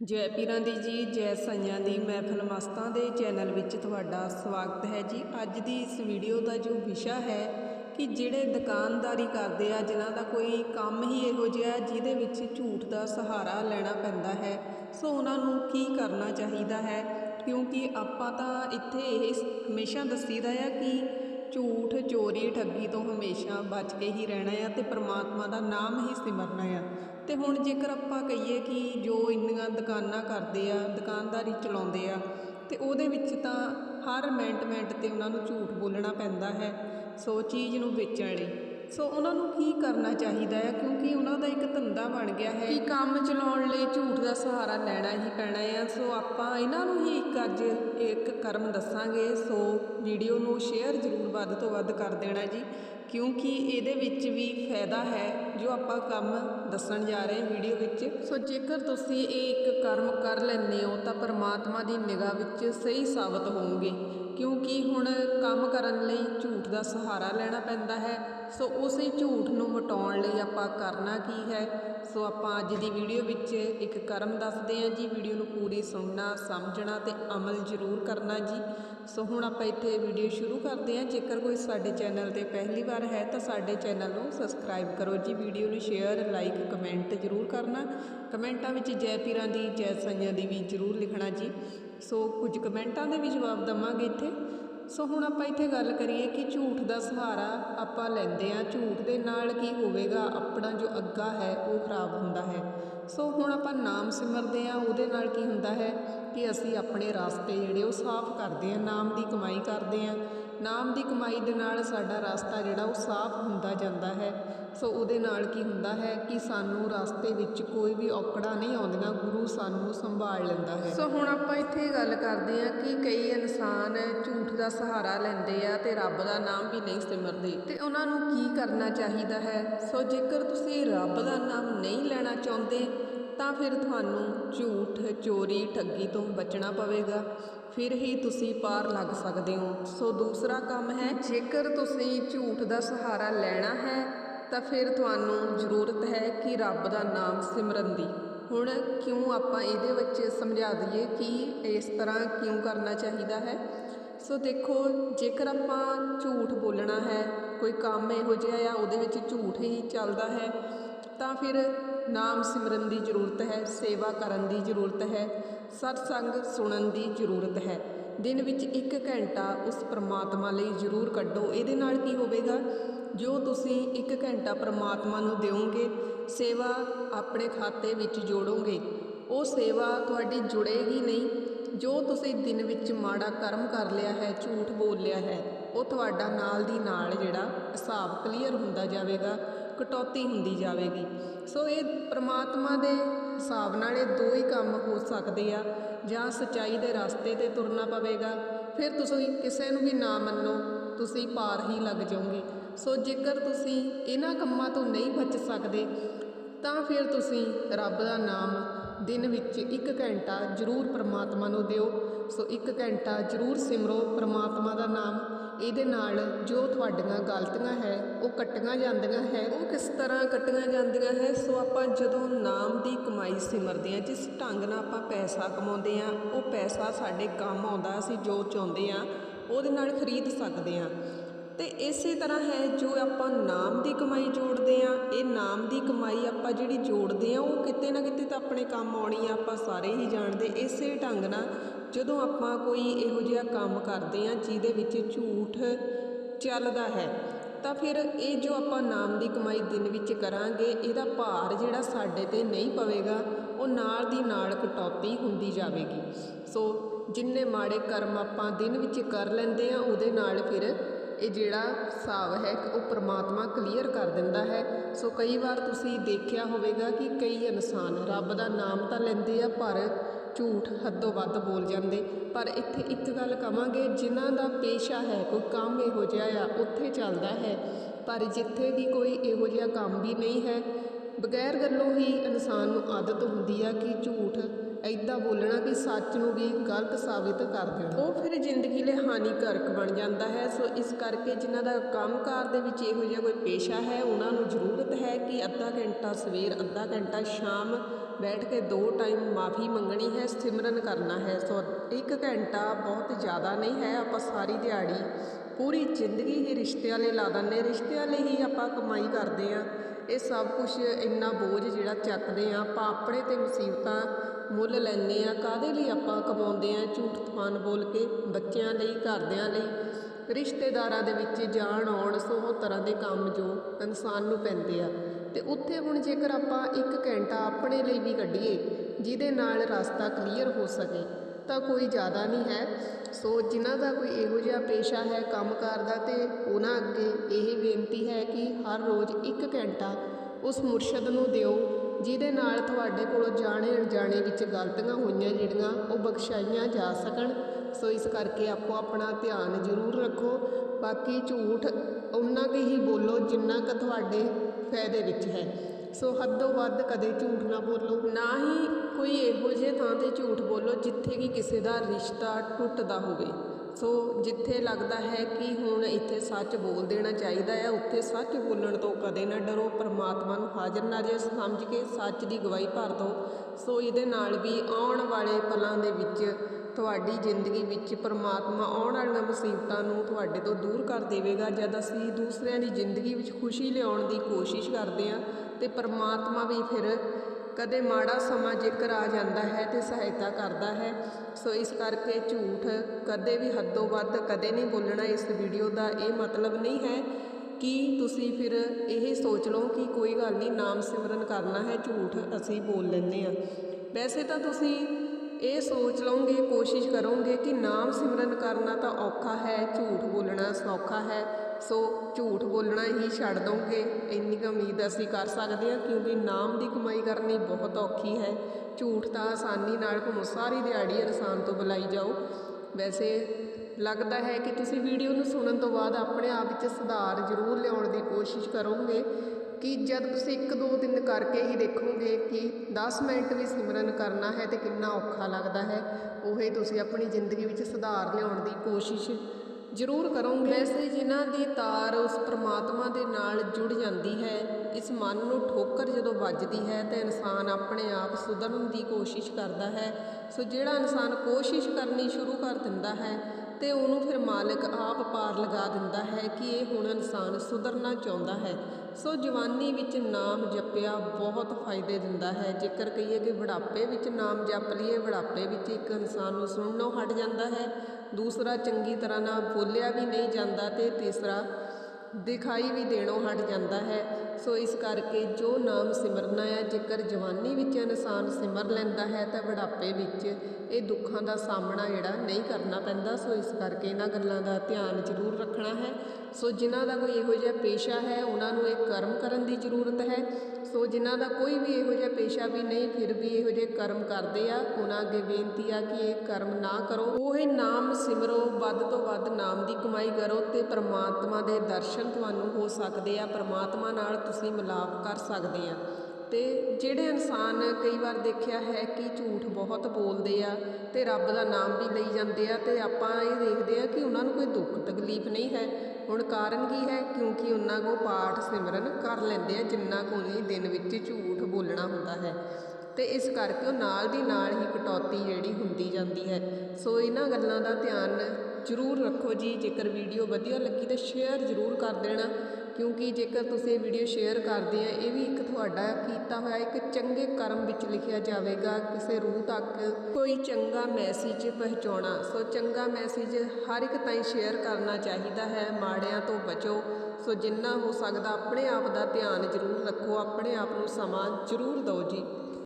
ਜੈ ਪੀਰਾਂ ਦੀ ਜੀ, ਜੈ ਸਾਈਆਂ ਦੀ। ਮਹਿਫਲ ਮਸਤਾਂ ਦੇ ਚੈਨਲ ਵਿੱਚ ਤੁਹਾਡਾ ਸਵਾਗਤ ਹੈ ਜੀ। ਅੱਜ ਦੀ ਇਸ ਵੀਡੀਓ ਦਾ ਜੋ ਵਿਸ਼ਾ ਹੈ ਕਿ ਜਿਹੜੇ ਦੁਕਾਨਦਾਰੀ ਕਰਦੇ ਆ, ਜਿਨ੍ਹਾਂ ਦਾ ਕੋਈ ਕੰਮ ਹੀ ਇਹੋ ਜਿਹਾ ਜਿਹਦੇ ਵਿੱਚ ਝੂਠ ਦਾ ਸਹਾਰਾ ਲੈਣਾ ਪੈਂਦਾ ਹੈ, ਸੋ ਉਹਨਾਂ ਨੂੰ ਕੀ ਕਰਨਾ ਚਾਹੀਦਾ ਹੈ? ਕਿਉਂਕਿ ਆਪਾਂ ਤਾਂ ਇੱਥੇ ਇਹ ਹਮੇਸ਼ਾ ਦੱਸੀਦਾ ਆ ਕਿ ਝੂਠ, ਚੋਰੀ, ਠੱਗੀ ਤੋਂ ਹਮੇਸ਼ਾ ਬਚ ਕੇ ਹੀ ਰਹਿਣਾ ਆ ਤੇ ਪ੍ਰਮਾਤਮਾ ਦਾ ਨਾਮ ਹੀ ਸਿਮਰਨਾ ਆ। ਅਤੇ ਹੁਣ ਜੇਕਰ ਆਪਾਂ ਕਹੀਏ ਕਿ ਜੋ ਇੰਨੀਆਂ ਦੁਕਾਨਾਂ ਕਰਦੇ ਆ, ਦੁਕਾਨਦਾਰੀ ਚਲਾਉਂਦੇ ਆ ਅਤੇ ਉਹਦੇ ਵਿੱਚ ਤਾਂ ਹਰ ਮਿੰਟ ਮਿੰਟ ਤੇ ਉਹਨਾਂ ਨੂੰ ਝੂਠ ਬੋਲਣਾ ਪੈਂਦਾ ਹੈ, ਸੋ ਚੀਜ਼ ਨੂੰ ਵੇਚਣ ਲਈ। ਸੋ ਉਹਨਾਂ ਨੂੰ ਕੀ ਕਰਨਾ ਚਾਹੀਦਾ ਹੈ? ਕਿਉਂਕਿ ਉਹਨਾਂ ਦਾ ਇੱਕ ਧੰਦਾ ਬਣ ਗਿਆ ਹੈ ਕਿ ਕੰਮ ਚਲਾਉਣ ਲਈ ਝੂਠ ਦਾ ਸਹਾਰਾ ਲੈਣਾ ਹੀ ਪੈਣਾ ਹੈ। ਸੋ ਆਪਾਂ ਇਹਨਾਂ ਨੂੰ ਹੀ ਇੱਕ ਅੱਜ ਇੱਕ ਕਰਮ ਦੱਸਾਂਗੇ। ਸੋ ਵੀਡੀਓ ਨੂੰ ਸ਼ੇਅਰ ਜ਼ਰੂਰ ਵੱਧ ਤੋਂ ਵੱਧ ਕਰ ਦੇਣਾ ਜੀ ਕਿਉਂਕਿ ਇਹਦੇ ਵਿੱਚ ਵੀ ਫਾਇਦਾ ਹੈ ਜੋ ਆਪਾਂ ਕੰਮ ਦੱਸਣ ਜਾ ਰਹੇ ਵੀਡੀਓ ਵਿੱਚ। ਸੋ ਜੇਕਰ ਤੁਸੀਂ ਇਹ ਇੱਕ ਕਰਮ ਕਰ ਲੈਂਦੇ ਹੋ ਤਾਂ ਪਰਮਾਤਮਾ ਦੀ ਨਿਗਾਹ ਵਿੱਚ ਸਹੀ ਸਾਬਤ ਹੋਵੋਗੇ। ਕਿਉਂਕਿ ਹੁਣ ਕੰਮ ਕਰਨ ਲਈ ਝੂਠ ਦਾ ਸਹਾਰਾ ਲੈਣਾ ਪੈਂਦਾ ਹੈ। ਸੋ ਉਸੇ ਝੂਠ ਨੂੰ ਮਿਟਾਉਣ ਲਈ ਆਪਾਂ ਕਰਨਾ ਕੀ ਹੈ? ਸੋ ਆਪਾਂ ਅੱਜ ਦੀ ਵੀਡੀਓ ਵਿੱਚ ਇੱਕ ਕਰਮ ਦੱਸਦੇ ਹਾਂ ਜੀ। ਵੀਡੀਓ ਨੂੰ ਪੂਰੀ ਸੁਣਨਾ, ਸਮਝਣਾ ਤੇ ਅਮਲ ਜ਼ਰੂਰ ਕਰਨਾ ਜੀ। ਸੋ ਹੁਣ ਆਪਾਂ ਇੱਥੇ ਵੀਡੀਓ ਸ਼ੁਰੂ ਕਰਦੇ ਹਾਂ। ਜੇਕਰ ਕੋਈ ਸਾਡੇ ਚੈਨਲ ਤੇ ਪਹਿਲੀ ਵਾਰ ਹੈ ਤਾਂ ਸਾਡੇ ਚੈਨਲ ਨੂੰ ਸਬਸਕ੍ਰਾਈਬ ਕਰੋ ਜੀ। ਵੀਡੀਓ ਨੂੰ ਸ਼ੇਅਰ, ਲਾਈਕ, ਕਮੈਂਟ ਜ਼ਰੂਰ ਕਰਨਾ। ਕਮੈਂਟਾਂ ਵਿੱਚ ਜੈ ਪੀਰਾਂ ਦੀ, ਜੈ ਸਾਈਆਂ ਦੀ ਵੀ ਜ਼ਰੂਰ ਲਿਖਣਾ ਜੀ। ਸੋ ਕੁਝ ਕਮੈਂਟਾਂ ਦੇ ਵੀ ਜਵਾਬ ਦਵਾਂਗੇ ਇੱਥੇ। ਸੋ ਹੁਣ ਆਪਾਂ ਇੱਥੇ ਗੱਲ ਕਰੀਏ ਕਿ ਝੂਠ ਦਾ ਸਹਾਰਾ ਆਪਾਂ ਲੈਂਦੇ ਆ ਝੂਠ ਦੇ ਨਾਲ ਕੀ ਹੋਵੇਗਾ? ਆਪਣਾ ਜੋ ਅੱਗਾ ਹੈ, ਉਹ ਖਰਾਬ ਹੁੰਦਾ ਹੈ। ਸੋ ਹੁਣ ਆਪਾਂ ਨਾਮ ਸਿਮਰਦੇ ਆ ਉਹਦੇ ਨਾਲ ਕੀ ਹੁੰਦਾ ਹੈ ਕਿ ਅਸੀਂ ਆਪਣੇ ਰਸਤੇ ਜਿਹੜੇ ਉਹ ਸਾਫ਼ ਕਰਦੇ ਆ ਨਾਮ ਦੀ ਕਮਾਈ ਕਰਦੇ ਆ ਨਾਮ ਦੀ ਕਮਾਈ ਦੇ ਨਾਲ ਸਾਡਾ ਰਸਤਾ ਜਿਹੜਾ ਉਹ ਸਾਫ਼ ਹੁੰਦਾ ਜਾਂਦਾ ਹੈ। ਸੋ ਉਹਦੇ ਨਾਲ ਕੀ ਹੁੰਦਾ ਹੈ ਕਿ ਸਾਨੂੰ ਰਸਤੇ ਵਿੱਚ ਕੋਈ ਵੀ ਔਕੜਾਂ ਨਹੀਂ ਆਉਂਦੀਆਂ, ਗੁਰੂ ਸਾਨੂੰ ਸੰਭਾਲ ਲੈਂਦਾ ਹੈ। ਸੋ ਹੁਣ ਆਪਾਂ ਇੱਥੇ ਗੱਲ ਕਰਦੇ ਹਾਂ ਕਿ ਕਈ ਇਨਸਾਨ ਝੂਠ ਦਾ ਸਹਾਰਾ ਲੈਂਦੇ ਆ ਤੇ ਰੱਬ ਦਾ ਨਾਮ ਵੀ ਨਹੀਂ ਸਿਮਰਦੇ। ਤੇ ਉਹਨਾਂ ਨੂੰ ਕੀ ਕਰਨਾ ਚਾਹੀਦਾ ਹੈ? ਸੋ ਜੇਕਰ ਤੁਸੀਂ ਰੱਬ ਦਾ ਨਾਮ ਨਹੀਂ ਲੈਣਾ ਚਾਹੁੰਦੇ, ਤਾਂ ਫਿਰ ਤੁਹਾਨੂੰ ਝੂਠ, ਚੋਰੀ, ਠੱਗੀ ਤੋਂ ਬਚਣਾ ਪਵੇਗਾ। ਫਿਰ ਹੀ ਤੁਸੀਂ ਪਾਰ ਲੱਗ ਸਕਦੇ ਹੋ। ਸੋ ਦੂਸਰਾ ਕੰਮ ਹੈ, ਜੇਕਰ ਤੁਸੀਂ ਝੂਠ ਦਾ ਸਹਾਰਾ ਲੈਣਾ ਹੈ ਤਾਂ ਫਿਰ ਤੁਹਾਨੂੰ ਜ਼ਰੂਰਤ ਹੈ ਕਿ ਰੱਬ ਦਾ ਨਾਮ ਸਿਮਰਨ ਦੀ। ਹੁਣ ਕਿਉਂ ਆਪਾਂ ਇਹਦੇ ਵਿੱਚ ਸਮਝਾ ਦਈਏ ਕਿ ਇਸ ਤਰ੍ਹਾਂ ਕਿਉਂ ਕਰਨਾ ਚਾਹੀਦਾ ਹੈ? ਸੋ ਦੇਖੋ, ਜੇਕਰ ਆਪਾਂ ਝੂਠ ਬੋਲਣਾ ਹੈ, ਕੋਈ ਕੰਮ ਇਹੋ ਜਿਹਾ ਆ, ਉਹਦੇ ਵਿੱਚ ਝੂਠ ਹੀ ਚੱਲਦਾ ਹੈ, ਤਾਂ ਫਿਰ ਨਾਮ ਸਿਮਰਨ ਦੀ ਜ਼ਰੂਰਤ ਹੈ, ਸੇਵਾ ਕਰਨ ਦੀ ਜ਼ਰੂਰਤ ਹੈ, ਸਤਸੰਗ ਸੁਣਨ ਦੀ ਜ਼ਰੂਰਤ ਹੈ। ਦਿਨ ਵਿੱਚ 1 ਘੰਟਾ ਉਸ ਪ੍ਰਮਾਤਮਾ ਲਈ ਜ਼ਰੂਰ ਕੱਢੋ। ਇਹਦੇ ਨਾਲ ਕੀ ਹੋਵੇਗਾ? ਜੋ ਤੁਸੀਂ 1 ਘੰਟਾ ਪ੍ਰਮਾਤਮਾ ਨੂੰ ਦਿਓਗੇ, ਸੇਵਾ ਆਪਣੇ ਖਾਤੇ ਵਿੱਚ ਜੋੜੋਗੇ। ਉਹ ਸੇਵਾ ਤੁਹਾਡੀ ਜੁੜੇਗੀ ਨਹੀਂ। ਜੋ ਤੁਸੀਂ ਦਿਨ ਵਿੱਚ ਮਾੜਾ ਕਰਮ ਕਰ ਲਿਆ ਹੈ, ਝੂਠ ਬੋਲ ਲਿਆ ਹੈ, ਉਹ ਤੁਹਾਡਾ ਨਾਲ ਦੀ ਨਾਲ ਜਿਹੜਾ ਹਿਸਾਬ ਕਲੀਅਰ ਹੁੰਦਾ ਜਾਵੇਗਾ, ਕਟੌਤੀ ਹੁੰਦੀ ਜਾਵੇਗੀ। ਸੋ ਇਹ ਪ੍ਰਮਾਤਮਾ ਦੇ ਹਿਸਾਬ ਨਾਲ ਇਹ ਦੋ ਹੀ ਕੰਮ ਹੋ ਸਕਦੇ ਆ। ਜਾਂ ਸਚਾਈ ਦੇ ਰਸਤੇ ਤੇ ਤੁਰਨਾ ਪਵੇਗਾ। ਫਿਰ ਤੁਸੀਂ ਕਿਸੇ ਨੂੰ ਵੀ ਨਾ ਮੰਨੋ, ਤੁਸੀਂ ਪਾਰ ਹੀ ਲੱਗ ਜਾਓਗੇ। ਸੋ ਜੇਕਰ ਤੁਸੀਂ ਇਹਨਾਂ ਕੰਮਾਂ ਤੋਂ ਨਹੀਂ ਬਚ ਸਕਦੇ, ਤਾਂ ਫਿਰ ਤੁਸੀਂ ਰੱਬ ਦਾ ਨਾਮ ਦਿਨ ਵਿੱਚ ਇੱਕ ਘੰਟਾ ਜ਼ਰੂਰ ਪ੍ਰਮਾਤਮਾ ਨੂੰ ਦਿਓ। ਸੋ ਇੱਕ ਘੰਟਾ ਜ਼ਰੂਰ ਸਿਮਰੋ ਪ੍ਰਮਾਤਮਾ ਦਾ ਨਾਮ। ਇਹਦੇ ਨਾਲ ਜੋ ਤੁਹਾਡੀਆਂ ਗਲਤੀਆਂ ਹੈ, ਉਹ ਕੱਟੀਆਂ ਜਾਂਦੀਆਂ ਹੈ। ਉਹ ਕਿਸ ਤਰ੍ਹਾਂ ਕੱਟੀਆਂ ਜਾਂਦੀਆਂ ਹੈ? ਸੋ ਆਪਾਂ ਜਦੋਂ ਨਾਮ ਦੀ ਕਮਾਈ ਸਿਮਰਦੇ ਆ ਜਿਸ ਢੰਗ ਨਾਲ ਆਪਾਂ ਪੈਸਾ ਕਮਾਉਂਦੇ ਆ ਉਹ ਪੈਸਾ ਸਾਡੇ ਕੰਮ ਆਉਂਦਾ, ਅਸੀਂ ਜੋ ਚਾਹੁੰਦੇ ਆ ਉਹਦੇ ਨਾਲ ਖਰੀਦ ਸਕਦੇ ਆ ਤੇ ਇਸੇ ਤਰ੍ਹਾਂ ਹੈ ਜੋ ਆਪਾਂ ਨਾਮ ਦੀ ਕਮਾਈ ਜੋੜਦੇ ਆ ਇਹ ਨਾਮ ਦੀ ਕਮਾਈ ਆਪਾਂ ਜਿਹੜੀ ਜੋੜਦੇ ਆ ਉਹ ਕਿਤੇ ਨਾ ਕਿਤੇ ਤਾਂ ਆਪਣੇ ਕੰਮ ਆਉਣੀ ਆ, ਆਪਾਂ ਸਾਰੇ ਹੀ ਜਾਣਦੇ। ਇਸੇ ਢੰਗ ਨਾਲ ਜਦੋਂ ਆਪਾਂ ਕੋਈ ਇਹੋ ਜਿਹਾ ਕੰਮ ਕਰਦੇ ਆ ਜਿਹਦੇ ਵਿੱਚ ਝੂਠ ਚੱਲਦਾ ਹੈ, ਤਾਂ ਫਿਰ ਇਹ ਜੋ ਆਪਾਂ ਨਾਮ ਦੀ ਕਮਾਈ ਦਿਨ ਵਿੱਚ ਕਰਾਂਗੇ, ਇਹਦਾ ਭਾਰ ਜਿਹੜਾ ਸਾਡੇ ਤੇ ਨਹੀਂ ਪਵੇਗਾ, ਉਹ ਨਾਲ ਦੀ ਨਾਲ ਕਟੌਤੀ ਹੁੰਦੀ ਜਾਵੇਗੀ। ਸੋ ਜਿੰਨੇ ਮਾੜੇ ਕਰਮ ਆਪਾਂ ਦਿਨ ਵਿੱਚ ਕਰ ਲੈਂਦੇ ਆ ਉਹਦੇ ਨਾਲ ਫਿਰ ਇਹ ਜਿਹੜਾ ਹਿਸਾਬ ਹੈ ਉਹ ਪਰਮਾਤਮਾ ਕਲੀਅਰ ਕਰ ਦਿੰਦਾ ਹੈ। ਸੋ ਕਈ ਵਾਰ ਤੁਸੀਂ ਦੇਖਿਆ ਹੋਵੇਗਾ ਕਿ ਕਈ ਇਨਸਾਨ ਰੱਬ ਦਾ ਨਾਮ ਤਾਂ ਲੈਂਦੇ ਆ, ਪਰ ਝੂਠ ਹੱਦੋਂ ਵੱਧ ਬੋਲ ਜਾਂਦੇ। ਪਰ ਇੱਥੇ ਇੱਕ ਗੱਲ ਕਵਾਂਗੇ, ਜਿਨ੍ਹਾਂ ਦਾ ਪੇਸ਼ਾ ਹੈ, ਕੋਈ ਕੰਮ ਇਹੋ ਜਿਹਾ ਆ, ਉੱਥੇ ਚੱਲਦਾ ਹੈ। ਪਰ ਜਿੱਥੇ ਵੀ ਕੋਈ ਇਹੋ ਜਿਹਾ ਕੰਮ ਵੀ ਨਹੀਂ ਹੈ, ਬਗੈਰ ਗੱਲੋਂ ਹੀ ਇਨਸਾਨ ਨੂੰ ਆਦਤ ਹੁੰਦੀ ਆ ਕਿ ਝੂਠ ਐਦਾਂ ਬੋਲਣਾ ਕਿ ਸੱਚ ਨੂੰ ਵੀ ਗਲਤ ਸਾਬਿਤ ਕਰ ਦੇਣਾ। ਉਹ ਫਿਰ ਜ਼ਿੰਦਗੀ ਲਈ ਹਾਨੀਕਾਰਕ ਬਣ ਜਾਂਦਾ ਹੈ। ਸੋ ਇਸ ਕਰਕੇ ਜਿਨ੍ਹਾਂ ਦਾ ਕੰਮਕਾਰ ਦੇ ਵਿੱਚ ਇਹੋ ਜਿਹਾ ਕੋਈ ਪੇਸ਼ਾ ਹੈ, ਉਹਨਾਂ ਨੂੰ ਜ਼ਰੂਰਤ ਹੈ ਕਿ ਅੱਧਾ ਘੰਟਾ ਸਵੇਰ, ਅੱਧਾ ਘੰਟਾ ਸ਼ਾਮ ਬੈਠ ਕੇ ਦੋ ਟਾਈਮ ਮਾਫੀ ਮੰਗਣੀ ਹੈ, ਸਿਮਰਨ ਕਰਨਾ ਹੈ। ਸੋ ਇੱਕ ਘੰਟਾ ਬਹੁਤ ਜ਼ਿਆਦਾ ਨਹੀਂ ਹੈ। ਆਪਾਂ ਸਾਰੀ ਦਿਹਾੜੀ ਪੂਰੀ ਜ਼ਿੰਦਗੀ ਹੀ ਰਿਸ਼ਤਿਆਂ ਲਈ ਲਾ ਦਿੰਦੇ ਰਿਸ਼ਤਿਆਂ ਲਈ ਹੀ ਆਪਾਂ ਕਮਾਈ ਕਰਦੇ ਆ ਇਹ ਸਭ ਕੁਝ ਇੰਨਾ ਬੋਝ ਜਿਹੜਾ ਚੱਕਦੇ ਆ ਆਪਾਂ ਆਪਣੇ ਤੇ ਮੁਸੀਬਤਾਂ ਮੁੱਲ ਲੈਂਦੇ ਹਾਂ, ਕਾਹਦੇ ਲਈ ਆਪਾਂ ਕਮਾਉਂਦੇ ਹਾਂ ਝੂਠ ਤੂਫਾਨ ਬੋਲ ਕੇ ਬੱਚਿਆਂ ਲਈ, ਘਰਦਿਆਂ ਲਈ, ਰਿਸ਼ਤੇਦਾਰਾਂ ਦੇ ਵਿੱਚ ਜਾਣ ਆਉਣ ਸੋ ਤਰ੍ਹਾਂ ਦੇ ਕੰਮ ਜੋ ਇਨਸਾਨ ਨੂੰ ਪੈਂਦੇ ਆ। ਤੇ ਉੱਥੇ ਹੁਣ ਜੇਕਰ ਆਪਾਂ ਇੱਕ ਘੰਟਾ ਆਪਣੇ ਲਈ ਵੀ ਕੱਢੀਏ, ਜਿਹਦੇ ਨਾਲ ਰਸਤਾ ਕਲੀਅਰ ਹੋ ਸਕੇ, ਤਾਂ ਕੋਈ ਜ਼ਿਆਦਾ ਨਹੀਂ ਹੈ। ਸੋ ਜਿਨ੍ਹਾਂ ਦਾ ਕੋਈ ਇਹੋ ਜਿਹਾ ਪੇਸ਼ਾ ਹੈ ਕੰਮਕਾਰ ਦਾ ਤੇ ਉਹਨਾਂ ਅੱਗੇ ਇਹ ਬੇਨਤੀ ਹੈ ਕਿ ਹਰ ਰੋਜ਼ ਇੱਕ ਘੰਟਾ ਉਸ ਮੁਰਸ਼ਦ ਨੂੰ ਦਿਓ ਜਿਹਦੇ ਨਾਲ ਤੁਹਾਡੇ ਕੋਲੋਂ ਜਾਣੇ ਅਣਜਾਣੇ ਵਿੱਚ ਗਲਤੀਆਂ ਹੋਈਆਂ ਜਿਹੜੀਆਂ ਉਹ ਬਖਸ਼ਾਈਆਂ ਜਾ ਸਕਣ। ਸੋ ਇਸ ਕਰਕੇ ਆਪੋ ਆਪਣਾ ਧਿਆਨ ਜ਼ਰੂਰ ਰੱਖੋ। ਬਾਕੀ ਝੂਠ ਉਨਾ ਕੁ ਹੀ ਬੋਲੋ ਜਿੰਨਾ ਕੁ ਤੁਹਾਡੇ ਫਾਇਦੇ ਵਿੱਚ ਹੈ। ਸੋ ਹੱਦੋਂ ਵੱਧ ਕਦੇ ਝੂਠ ਨਾ ਬੋਲੋ। ਨਾ ਹੀ ਕੋਈ ਇਹੋ ਜਿਹੇ ਥਾਂ ਤੇ ਝੂਠ ਬੋਲੋ ਜਿੱਥੇ ਕਿ ਕਿਸੇ ਦਾ ਰਿਸ਼ਤਾ ਟੁੱਟਦਾ ਹੋਵੇ। ਸੋ ਜਿੱਥੇ ਲੱਗਦਾ ਹੈ ਕਿ ਹੁਣ ਇੱਥੇ ਸੱਚ ਬੋਲ ਦੇਣਾ ਚਾਹੀਦਾ ਹੈ, ਉੱਥੇ ਸੱਚ ਬੋਲਣ ਤੋਂ ਕਦੇ ਨਾ ਡਰੋ, ਪਰਮਾਤਮਾ ਨੂੰ ਹਾਜ਼ਰ ਨਾਜ਼ਰ ਸਮਝ ਕੇ ਸੱਚ ਦੀ ਗਵਾਹੀ ਭਰ ਦਿਓ। ਸੋ ਇਹਦੇ ਨਾਲ ਵੀ ਆਉਣ ਵਾਲੇ ਪਲਾਂ ਦੇ ਵਿੱਚ ਤੁਹਾਡੀ ਜ਼ਿੰਦਗੀ ਵਿੱਚ ਪਰਮਾਤਮਾ ਆਉਣ ਵਾਲੀਆਂ ਮੁਸੀਬਤਾਂ ਨੂੰ ਤੁਹਾਡੇ ਤੋਂ ਦੂਰ ਕਰ ਦੇਵੇਗਾ, ਜਦ ਅਸੀਂ ਦੂਸਰਿਆਂ ਦੀ ਜ਼ਿੰਦਗੀ ਵਿੱਚ ਖੁਸ਼ੀ ਲਿਆਉਣ ਦੀ ਕੋਸ਼ਿਸ਼ ਕਰਦੇ ਹਾਂ ਤੇ ਪਰਮਾਤਮਾ ਵੀ ਫਿਰ ਕਦੇ ਮਾੜਾ ਸਮਾਂ ਜੇਕਰ ਆ ਜਾਂਦਾ ਹੈ ਤੇ ਸਹਾਇਤਾ ਕਰਦਾ ਹੈ। ਸੋ ਇਸ ਕਰਕੇ ਝੂਠ ਕਦੇ ਵੀ ਹੱਦੋਂ ਵੱਧ ਕਦੇ ਨਹੀਂ ਬੋਲਣਾ ਇਸ ਵੀਡੀਓ ਦਾ। ਇਹ ਮਤਲਬ ਨਹੀਂ ਹੈ ਕਿ ਤੁਸੀਂ ਫਿਰ ਇਹ ਸੋਚ ਲਓ ਕਿ ਕੋਈ ਗੱਲ ਨਹੀਂ, ਨਾਮ ਸਿਮਰਨ ਕਰਨਾ ਹੈ, ਝੂਠ ਅਸੀਂ ਬੋਲ ਲੈਂਦੇ ਆ ਵੈਸੇ ਤਾਂ ਤੁਸੀਂ ਇਹ ਸੋਚ ਲਓਗੇ, ਕੋਸ਼ਿਸ਼ ਕਰੋਗੇ ਕਿ ਨਾਮ ਸਿਮਰਨ ਕਰਨਾ ਤਾਂ ਔਖਾ ਹੈ, ਝੂਠ ਬੋਲਣਾ ਸੌਖਾ ਹੈ। ਸੋ ਝੂਠ ਬੋਲਣਾ ਹੀ ਛੱਡ ਦੋਗੇ। ਇੰਨੀ ਕੁ ਉਮੀਦ ਅਸੀਂ ਕਰ ਸਕਦੇ ਹਾਂ, ਕਿਉਂਕਿ ਨਾਮ ਦੀ ਕਮਾਈ ਕਰਨੀ ਬਹੁਤ ਔਖੀ ਹੈ। ਝੂਠ ਤਾਂ ਆਸਾਨੀ ਨਾਲ ਭਾਵੇਂ ਸਾਰੀ ਦਿਹਾੜੀ ਇਨਸਾਨ ਤੋਂ ਬੁਲਾਈ ਜਾਓ। ਵੈਸੇ ਲੱਗਦਾ ਹੈ ਕਿ ਤੁਸੀਂ ਵੀਡੀਓ ਨੂੰ ਸੁਣਨ ਤੋਂ ਬਾਅਦ ਆਪਣੇ ਆਪ ਵਿੱਚ ਸੁਧਾਰ ਜ਼ਰੂਰ ਲਿਆਉਣ ਦੀ ਕੋਸ਼ਿਸ਼ ਕਰੋਗੇ ਕਿ ਜਦ ਤੁਸੀਂ ਇੱਕ ਦੋ ਦਿਨ ਕਰਕੇ ਹੀ ਦੇਖੋਗੇ ਕਿ 10 ਮਿੰਟ ਵੀ ਸਿਮਰਨ ਕਰਨਾ ਹੈ ਤੇ ਕਿੰਨਾ ਔਖਾ ਲੱਗਦਾ ਹੈ, ਉਹੇ ਤੁਸੀਂ ਆਪਣੀ ਜ਼ਿੰਦਗੀ ਵਿੱਚ ਸੁਧਾਰ ਲਿਆਉਣ ਦੀ ਕੋਸ਼ਿਸ਼ ਜ਼ਰੂਰ ਕਰੋਗੇ। ਵੈਸੇ ਜਿਨ੍ਹਾਂ ਦੀ ਤਾਰ ਉਸ ਪ੍ਰਮਾਤਮਾ ਦੇ ਨਾਲ ਜੁੜ ਜਾਂਦੀ ਹੈ, ਇਸ ਮਨ ਨੂੰ ਠੋਕਰ ਜਦੋਂ ਵੱਜਦੀ ਹੈ ਤਾਂ ਇਨਸਾਨ ਆਪਣੇ ਆਪ ਸੁਧਰਨ ਦੀ ਕੋਸ਼ਿਸ਼ ਕਰਦਾ ਹੈ। ਸੋ ਜਿਹੜਾ ਇਨਸਾਨ ਕੋਸ਼ਿਸ਼ ਕਰਨੀ ਸ਼ੁਰੂ ਕਰ ਦਿੰਦਾ ਹੈ ਤੇ ਉਹਨੂੰ ਫਿਰ ਮਾਲਕ ਆਪ ਪਾਰ ਲਗਾ ਦਿੰਦਾ ਹੈ ਕਿ ਇਹ ਹੁਣ ਇਨਸਾਨ ਸੁਧਰਨਾ ਚਾਹੁੰਦਾ ਹੈ। ਸੋ ਜਵਾਨੀ ਵਿੱਚ ਨਾਮ ਜਪਿਆ ਬਹੁਤ ਫਾਇਦੇ ਦਿੰਦਾ ਹੈ। ਜੇਕਰ ਕਹੀਏ ਕਿ ਬੁਢਾਪੇ ਵਿੱਚ ਨਾਮ ਜਪ ਲਈਏ, ਬੁਢਾਪੇ ਵਿੱਚ ਇੱਕ ਇਨਸਾਨ ਨੂੰ ਸੁਣਨੋਂ ਹਟ ਜਾਂਦਾ ਹੈ। ਦੂਸਰਾ ਚੰਗੀ ਤਰ੍ਹਾਂ ਨਾਲ ਬੋਲਿਆ ਵੀ ਨਹੀਂ ਜਾਂਦਾ ਤੇ ਤੀਸਰਾ ਦਿਖਾਈ ਵੀ ਦੇਣੋਂ ਹਟ ਜਾਂਦਾ ਹੈ। ਸੋ ਇਸ ਕਰਕੇ ਜੋ ਨਾਮ ਸਿਮਰਨਾ ਹੈ, ਜੇਕਰ ਜਵਾਨੀ ਵਿੱਚ ਇਨਸਾਨ ਸਿਮਰ ਲੈਂਦਾ ਹੈ, ਤਾਂ ਬੁਢਾਪੇ ਵਿੱਚ ਇਹ ਦੁੱਖਾਂ ਦਾ ਸਾਹਮਣਾ ਜਿਹੜਾ ਨਹੀਂ ਕਰਨਾ ਪੈਂਦਾ। ਸੋ ਇਸ ਕਰਕੇ ਇਹਨਾਂ ਗੱਲਾਂ ਦਾ ਧਿਆਨ ਜ਼ਰੂਰ ਰੱਖਣਾ ਹੈ। ਸੋ ਜਿਨ੍ਹਾਂ ਦਾ ਕੋਈ ਇਹੋ ਜਿਹਾ ਪੇਸ਼ਾ ਹੈ, ਉਹਨਾਂ ਨੂੰ ਇਹ ਕਰਮ ਕਰਨ ਦੀ ਜ਼ਰੂਰਤ ਹੈ। ਸੋ ਜਿਨ੍ਹਾਂ ਦਾ ਕੋਈ ਵੀ ਇਹੋ ਜਿਹਾ ਪੇਸ਼ਾ ਵੀ ਨਹੀਂ, ਫਿਰ ਵੀ ਇਹੋ ਜਿਹੇ ਕਰਮ ਕਰਦੇ ਆ। ਉਹਨਾਂ ਅੱਗੇ ਬੇਨਤੀ ਆ ਕਿ ਇਹ ਕਰਮ ਨਾ ਕਰੋ। ਉਹ ਇਹ ਨਾਮ ਸਿਮਰੋ, ਵੱਧ ਤੋਂ ਵੱਧ ਨਾਮ ਦੀ ਕਮਾਈ ਕਰੋ ਤੇ ਪ੍ਰਮਾਤਮਾ ਦੇ ਦਰਸ਼ਨ ਤੁਹਾਨੂੰ ਹੋ ਸਕਦੇ ਆ, ਪਰਮਾਤਮਾ ਨਾਲ ਤੁਸੀਂ ਮਿਲਾਪ ਕਰ ਸਕਦੇ ਆ। ਤੇ ਜਿਹੜੇ ਇਨਸਾਨ ਕਈ ਵਾਰ ਦੇਖਿਆ ਹੈ ਕਿ ਝੂਠ ਬਹੁਤ ਬੋਲਦੇ ਆ ਤੇ ਰੱਬ ਦਾ ਨਾਮ ਵੀ ਲਈ ਜਾਂਦੇ ਆ ਤੇ ਆਪਾਂ ਇਹ ਦੇਖਦੇ ਆ ਕਿ ਉਹਨਾਂ ਨੂੰ ਕੋਈ ਦੁੱਖ ਤਕਲੀਫ ਨਹੀਂ ਹੈ। ਹੁਣ ਕਾਰਨ ਕੀ ਹੈ? ਕਿਉਂਕਿ ਉਹਨਾਂ ਕੋ ਪਾਠ ਸਿਮਰਨ ਕਰ ਲੈਂਦੇ ਆ, ਜਿੰਨਾ ਕੁ ਨਹੀਂ ਦਿਨ ਵਿੱਚ ਝੂਠ ਬੋਲਣਾ ਹੁੰਦਾ ਹੈ। ਤੇ ਇਸ ਕਰਕੇ ਉਹ ਨਾਲ ਦੀ ਨਾਲ ਹੀ ਕਟੌਤੀ ਜਿਹੜੀ ਹੁੰਦੀ ਜਾਂਦੀ ਹੈ। ਸੋ ਇਹਨਾਂ ਗੱਲਾਂ ਦਾ ਧਿਆਨ ਜ਼ਰੂਰ ਰੱਖੋ ਜੀ, ਜੇਕਰ ਵੀਡੀਓ ਵਧੀਆ ਲੱਗੀ ਤਾਂ ਸ਼ੇਅਰ ਜ਼ਰੂਰ ਕਰ ਦੇਣਾ, ਕਿਉਂਕਿ ਜੇਕਰ ਤੁਸੀਂ ਇਹ ਵੀਡੀਓ ਸ਼ੇਅਰ ਕਰਦੇ ਆ, ਇਹ ਵੀ ਇੱਕ ਤੁਹਾਡਾ ਕੀਤਾ ਹੋਇਆ ਇੱਕ ਚੰਗੇ ਕਰਮ ਵਿੱਚ ਲਿਖਿਆ ਜਾਵੇਗਾ, ਕਿਸੇ ਰੂਹ ਤੱਕ ਕੋਈ ਚੰਗਾ ਮੈਸੇਜ ਪਹੁੰਚਾਉਣਾ। ਸੋ ਚੰਗਾ ਮੈਸੇਜ ਹਰ ਇੱਕ ਤਾਈਂ ਸ਼ੇਅਰ ਕਰਨਾ ਚਾਹੀਦਾ ਹੈ, ਮਾੜਿਆਂ ਤੋਂ ਬਚੋ। ਸੋ ਜਿੰਨਾ ਹੋ ਸਕਦਾ, ਆਪਣੇ ਆਪ ਦਾ ਧਿਆਨ ਜ਼ਰੂਰ ਰੱਖੋ, ਆਪਣੇ ਆਪ ਨੂੰ ਸਮਾਂ ਜ਼ਰੂਰ ਦਿਓ ਜੀ।